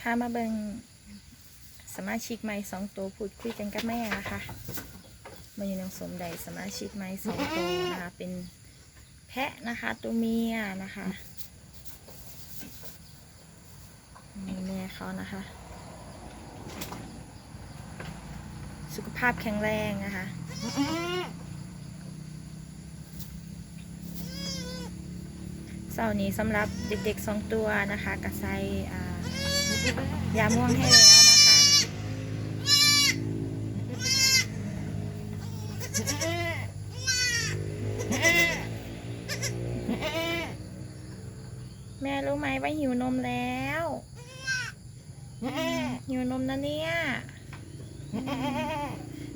พามาเบิงสมาชิกใหม่สองตัวพูดคุยกันกับแม่นะคะมาอยู่ในสมใดสมาชิกใหม่สองตัวนะคะ เป็นแพะนะคะ ตัวเมียนะคะนี่แม่เขานะคะ สุขภาพแข็งแรงนะคะ เสาร์นี้สำหรับเด็กๆสองตัวนะคะกระไซยาม่วงให้แล้วนะคะแม่รู้ไหมว่าหิวนมแล้วหิวนมนะเนี่ย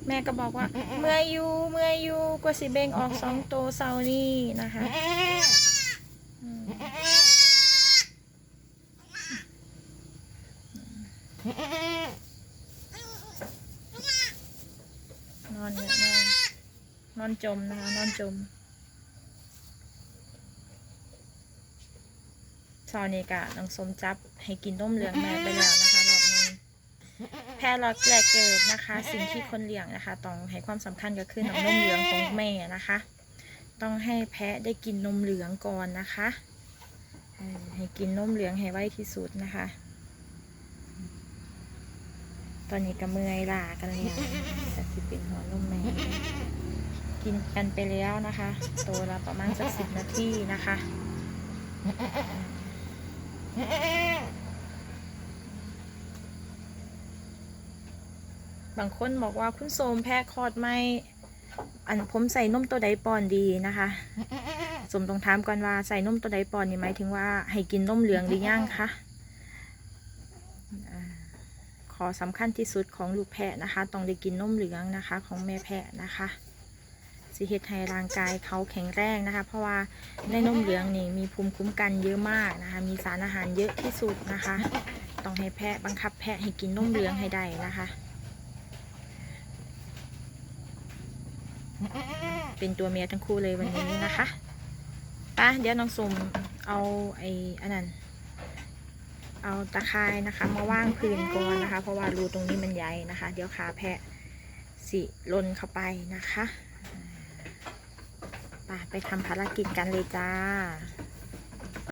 แม่ก็บอกว่า เมื่อยอยู่เมื่อยอยู่กว่าสิเบงออกสองตัวเสาร์นี้นะคะอืม นอนเนี่ยนอนนอนจมนะคะนอนจมเสาร์นี้กะน้องสมจับให้กินต้มเหลืองแม่ไปแล้วนะคะรอบหนึงแพรล็อตแรกเกิดนะคะ สิ่งที่คนเลี้ยงนะคะ ต้องให้ความสำคัญก็คือน้ำนมเหลืองของแม่นะคะ ต้องให้แพะได้กินนมเหลืองก่อนนะคะเออให้กินนมเหลืองให้ไวที่สุดนะคะ ตอนนี้ก็เมื่อยลากันแล้วแต่สิเป็นหัวนมแม่กินกันไปแล้วนะคะโตวละประมาณสักสิบนาทีนะคะบางคนบอกว่าคุณโสมแพ้คอดไม่อันผมใส่นมตัวใดปอนดีนะคะสมต้องถามก่อนว่าใส่นมตัวใดปอนนี่หมายถึงว่าให้กินนมเหลืองหรือยังคะ อ่าขอสำคัญที่สุดของลูกแพะนะคะ ต้องได้กินนมเหลืองนะคะ ของแม่แพะนะคะสิเฮ็ดให้ร่างกายเขาแข็งแรงนะคะ เพราะว่าในนมเหลืองนี่มีภูมิคุ้มกันเยอะมากนะคะ มีสารอาหารเยอะที่สุดนะคะ ต้องให้แพะบังคับแพะให้กินนมเหลืองให้ได้นะคะ เป็นตัวเมียทั้งคู่เลยวันนี้นะคะป่ะเดี๋ยวน้องสมเอาไอ้อันนั้น เอาตะไคร้นะคะ มาว่างพื้นก่อนนะคะ เพราะว่ารูตรงนี้มันใหญ่นะคะ เดี๋ยวขาแพะสิลนเข้าไปนะคะไปไปทำภารกิจกันเลยจ้า